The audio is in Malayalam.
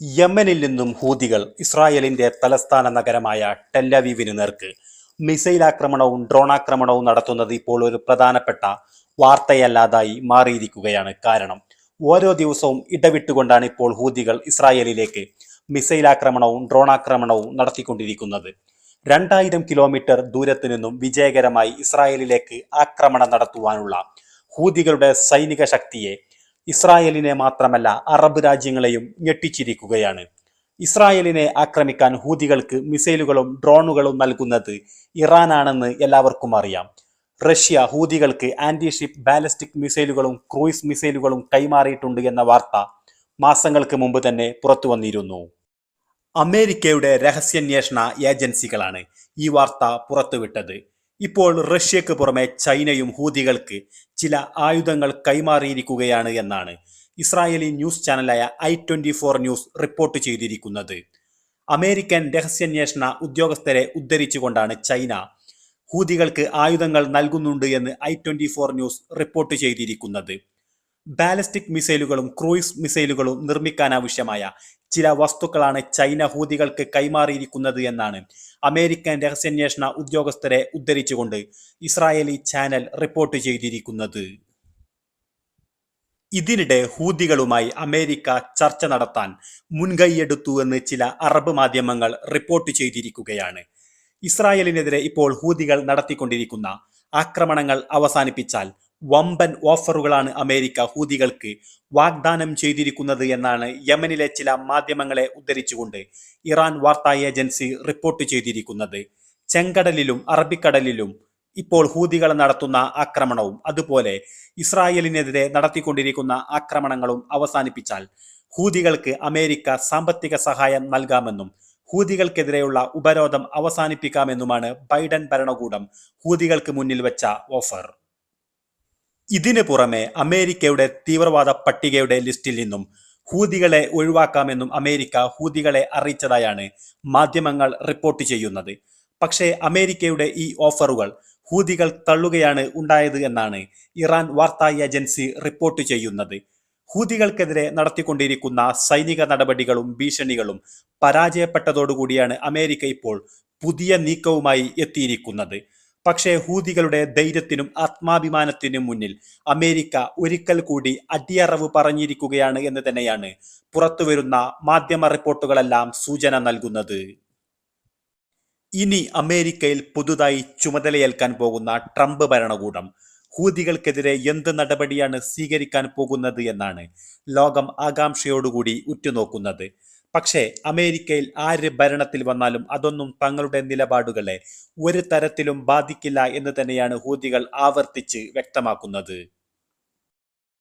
യമനിൽ നിന്നും ഹൂതികൾ ഇസ്രായേലിന്റെ തലസ്ഥാന നഗരമായ ടെല്ലവീവിന് നേർക്ക് മിസൈൽ ആക്രമണവും ഡ്രോൺ ആക്രമണവും നടത്തുന്നത് ഇപ്പോൾ ഒരു പ്രധാനപ്പെട്ട വാർത്തയല്ലാതായി മാറിയിരിക്കുകയാണ് കാരണം. ഓരോ ദിവസവും ഇടവിട്ടുകൊണ്ടാണ് ഇപ്പോൾ ഹൂതികൾ ഇസ്രായേലിലേക്ക് മിസൈൽ ആക്രമണവും ഡ്രോൺ ആക്രമണവും നടത്തിക്കൊണ്ടിരിക്കുന്നത്. രണ്ടായിരം കിലോമീറ്റർ ദൂരത്തു നിന്നും വിജയകരമായി ഇസ്രായേലിലേക്ക് ആക്രമണം നടത്തുവാനുള്ള ഹൂതികളുടെ സൈനിക ശക്തിയെ ഇസ്രായേലിനെ മാത്രമല്ല അറബ് രാജ്യങ്ങളെയും ഞെട്ടിച്ചിരിക്കുകയാണ്. ഇസ്രായേലിനെ ആക്രമിക്കാൻ ഹൂതികൾക്ക് മിസൈലുകളും ഡ്രോണുകളും നൽകുന്നത് ഇറാനാണെന്ന് എല്ലാവർക്കും അറിയാം. റഷ്യ ഹൂതികൾക്ക് ആന്റിഷിപ്പ് ബാലിസ്റ്റിക് മിസൈലുകളും ക്രൂയിസ് മിസൈലുകളും കൈമാറിയിട്ടുണ്ട് എന്ന വാർത്ത മാസങ്ങൾക്ക് മുമ്പ് തന്നെ പുറത്തു വന്നിരുന്നു. അമേരിക്കയുടെ രഹസ്യാന്വേഷണ ഏജൻസികളാണ് ഈ വാർത്ത പുറത്തുവിട്ടത്. ഇപ്പോൾ റഷ്യക്ക് പുറമെ ചൈനയും ഹൂതികൾക്ക് ചില ആയുധങ്ങൾ കൈമാറിയിരിക്കുകയാണ് എന്നാണ് Israeli news ചാനലായ I twenty four news report ചെയ്തിരിക്കുന്നത്. അമേരിക്കൻ രഹസ്യാന്വേഷണ ഉദ്യോഗസ്ഥരെ ഉദ്ധരിച്ചുകൊണ്ടാണ് ചൈന ഹൂതികൾക്ക് ആയുധങ്ങൾ നൽകുന്നുണ്ട് എന്ന് I twenty four news report ചെയ്തിരിക്കുന്നത്. ബാലിസ്റ്റിക് മിസൈലുകളും ക്രൂയിസ് മിസൈലുകളും നിർമ്മിക്കാനാവശ്യമായ ചില വസ്തുക്കളാണ് ചൈന ഹൂതികൾക്ക് കൈമാറിയിരിക്കുന്നത് എന്നാണ് അമേരിക്കൻ രഹസ്യാന്വേഷണ ഉദ്യോഗസ്ഥരെ ഉദ്ധരിച്ചുകൊണ്ട് ഇസ്രായേലി ചാനൽ റിപ്പോർട്ട് ചെയ്തിരിക്കുന്നത്. ഇതിനിടെ ഹൂതികളുമായി അമേരിക്ക ചർച്ച നടത്താൻ മുൻകൈയെടുത്തു എന്ന് ചില അറബ് മാധ്യമങ്ങൾ റിപ്പോർട്ട് ചെയ്തിരിക്കുകയാണ്. ഇസ്രായേലിനെതിരെ ഇപ്പോൾ ഹൂതികൾ നടത്തിക്കൊണ്ടിരിക്കുന്ന ആക്രമണങ്ങൾ അവസാനിപ്പിച്ചാൽ വമ്പൻ ഓഫറുകളാണ് അമേരിക്ക ഹൂതികൾക്ക് വാഗ്ദാനം ചെയ്തിരിക്കുന്നത് എന്നാണ് യമനിലെ ചില മാധ്യമങ്ങളെ ഉദ്ധരിച്ചുകൊണ്ട് ഇറാൻ വാർത്താ ഏജൻസി റിപ്പോർട്ട് ചെയ്തിരിക്കുന്നത്. ചെങ്കടലിലും അറബിക്കടലിലും ഇപ്പോൾ ഹൂതികൾ നടത്തുന്ന ആക്രമണവും അതുപോലെ ഇസ്രായേലിനെതിരെ നടത്തിക്കൊണ്ടിരിക്കുന്ന ആക്രമണങ്ങളും അവസാനിപ്പിച്ചാൽ ഹൂതികൾക്ക് അമേരിക്ക സാമ്പത്തിക സഹായം നൽകാമെന്നും ഹൂതികൾക്കെതിരെയുള്ള ഉപരോധം അവസാനിപ്പിക്കാമെന്നുമാണ് ബൈഡൻ ഭരണകൂടം ഹൂതികൾക്ക് മുന്നിൽ വെച്ച ഓഫർ. ഇതിനു പുറമെ അമേരിക്കയുടെ തീവ്രവാദ പട്ടികയുടെ ലിസ്റ്റിൽ നിന്നും ഹൂതികളെ ഒഴിവാക്കാമെന്നും അമേരിക്ക ഹൂതികളെ അറിയിച്ചതായാണ് മാധ്യമങ്ങൾ റിപ്പോർട്ട് ചെയ്യുന്നത്. പക്ഷേ അമേരിക്കയുടെ ഈ ഓഫറുകൾ ഹൂതികൾ തള്ളുകയാണ് ഉണ്ടായത് എന്നാണ് ഇറാൻ വാർത്താ ഏജൻസി റിപ്പോർട്ട് ചെയ്യുന്നത്. ഹൂതികൾക്കെതിരെ നടത്തിക്കൊണ്ടിരിക്കുന്ന സൈനിക നടപടികളും ഭീഷണികളും പരാജയപ്പെട്ടതോടുകൂടിയാണ് അമേരിക്ക ഇപ്പോൾ പുതിയ നീക്കവുമായി എത്തിയിരിക്കുന്നത്. പക്ഷേ ഹൂതികളുടെ ധൈര്യത്തിനും ആത്മാഭിമാനത്തിനും മുന്നിൽ അമേരിക്ക ഒരിക്കൽ കൂടി അടിയറവ് പറഞ്ഞിരിക്കുകയാണ് എന്ന് തന്നെയാണ് പുറത്തുവരുന്ന മാധ്യമ റിപ്പോർട്ടുകളെല്ലാം സൂചന നൽകുന്നത്. ഇനി അമേരിക്കയിൽ പുതുതായി ചുമതലയേൽക്കാൻ പോകുന്ന ട്രംപ് ഭരണകൂടം ഹൂതികൾക്കെതിരെ എന്ത് നടപടിയാണ് സ്വീകരിക്കാൻ പോകുന്നത് എന്നാണ് ലോകം ആകാംക്ഷയോടുകൂടി ഉറ്റുനോക്കുന്നത്. പക്ഷേ അമേരിക്കയിൽ ആര് ഭരണത്തിൽ വന്നാലും അതൊന്നും തങ്ങളുടെ നിലപാടുകളെ ഒരു തരത്തിലും ബാധിക്കില്ല എന്ന് തന്നെയാണ് ഹൂതികൾ ആവർത്തിച്ച് വ്യക്തമാക്കുന്നത്.